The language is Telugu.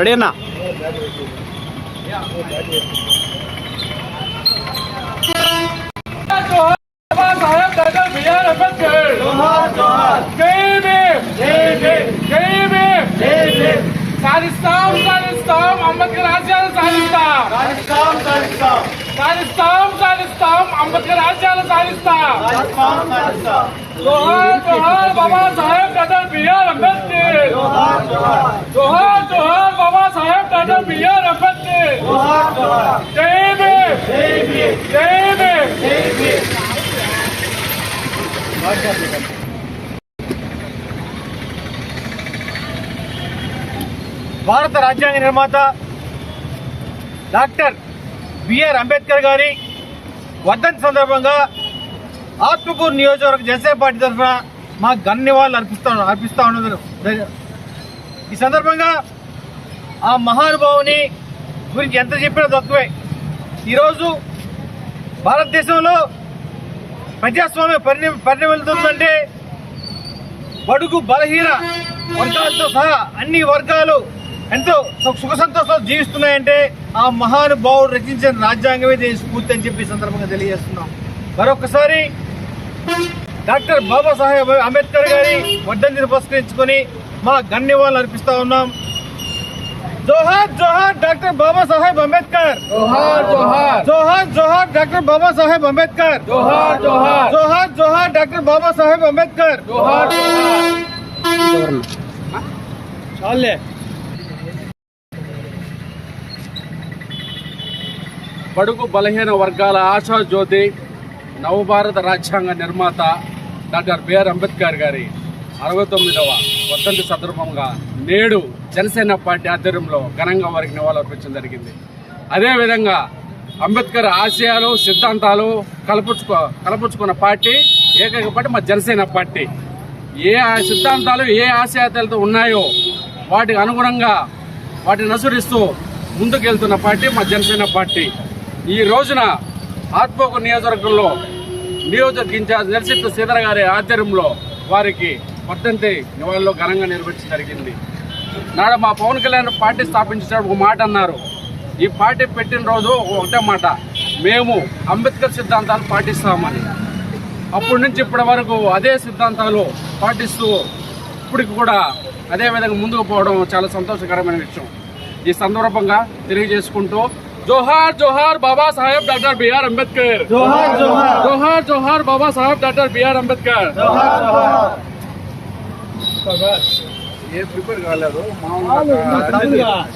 खड़े ना अंबेडकर बाबा साहेब गज़ल बिहार अंबेडकर భారత రాజ్యాంగ నిర్మాత డాక్టర్ బిఆర్ అంబేద్కర్ గారి వర్ధంతి సందర్భంగా ఆత్మకూరు నియోజకవర్గ జనసేన పార్టీ తరఫున మా ఘన నివాళులు అర్పిస్తా అర్పిస్తా ఉన్నది. ఈ సందర్భంగా ఆ మహానుభావుని గురించి ఎంత చెప్పినా తక్కువే. ఈరోజు భారతదేశంలో ప్రజాస్వామ్య పరిణి పరిణమిల్తుందంటే బడుగు బలహీన వర్గాలతో సహా అన్ని వర్గాలు ఎంతో సుఖ సంతోషాలు జీవిస్తున్నాయంటే ఆ మహానుభావుడు రచించిన రాజ్యాంగమే దీని స్ఫూర్తి అని చెప్పి సందర్భంగా తెలియజేస్తున్నాం. మరొకసారి డాక్టర్ బాబాసాహెబ్ అంబేద్కర్ గారి వర్ధంతిని పురస్కరించుకొని మా గణ్యవాళ్ళు అర్పిస్తా ఉన్నాం. జోహార్ జోహార్ డాక్టర్ బాబాసాహెబ్ అంబేద్కర్ జోహార్ జోహార్ జోహార్ జోహార్ డాక్టర్ బాబాసాహెబ్ అంబేద్కర్ జోహార్ జోహార్ జోహార్ జోహార్ డాక్టర్ బాబాసాహెబ్ అంబేద్కర్ జోహార్ జోహార్ చాలే బడుగు బలహీన వర్గాల ఆశా జ్యోతి నవభారత రాజ్యాంగ నిర్మాత డాక్టర్ బిఆర్ అంబేద్కర్ గారి అరవై తొమ్మిదవ వర్ధంతి సందర్భంగా నేడు జనసేన పార్టీ ఆధ్వర్యంలో ఘనంగా వారికి నివాళులర్పించడం జరిగింది. అదేవిధంగా అంబేద్కర్ ఆశయాలు సిద్ధాంతాలు కలపుచ్చుకో కలపుచ్చుకున్న పార్టీ ఏకైక పార్టీ మా జనసేన పార్టీ. ఏ ఆ సిద్ధాంతాలు ఏ ఆశయాలతో ఉన్నాయో వాటికి అనుగుణంగా వాటిని అనుసరిస్తూ ముందుకెళ్తున్న పార్టీ మా జనసేన పార్టీ. ఈ రోజున ఆత్మకు నియోజకవర్గంలో నియోజక ఇన్ఛార్జ్ నరసింహ సీతర గారి ఆధ్వర్యంలో వారికి వర్ధంతి నివాళులు ఘనంగా నిర్వహించడం జరిగింది. నాడు మా పవన్ కళ్యాణ్ పార్టీ స్థాపించేటప్పుడు ఒక మాట అన్నారు. ఈ పార్టీ పెట్టిన రోజు ఒకటే మాట. మేము అంబేద్కర్ సిద్ధాంతాలు పాటిస్తామని. అప్పటి నుంచి ఇప్పటి వరకు అదే సిద్ధాంతాలు పాటిస్తూ ఇప్పటికి కూడా అదే విధంగా ముందుకు పోవడం చాలా సంతోషకరమైన విషయం. ఈ సందర్భంగా తెలియజేసుకుంటూ జోహార్ జోహార్ Baba Saheb doctor B R Ambedkar. జోహార్ జోహార్. జోహార్ జోహార్ Baba Saheb doctor B R Ambedkar. జోహార్ జోహార్. ఏ ప్రిపేర్ కాలేదు మామూలుగా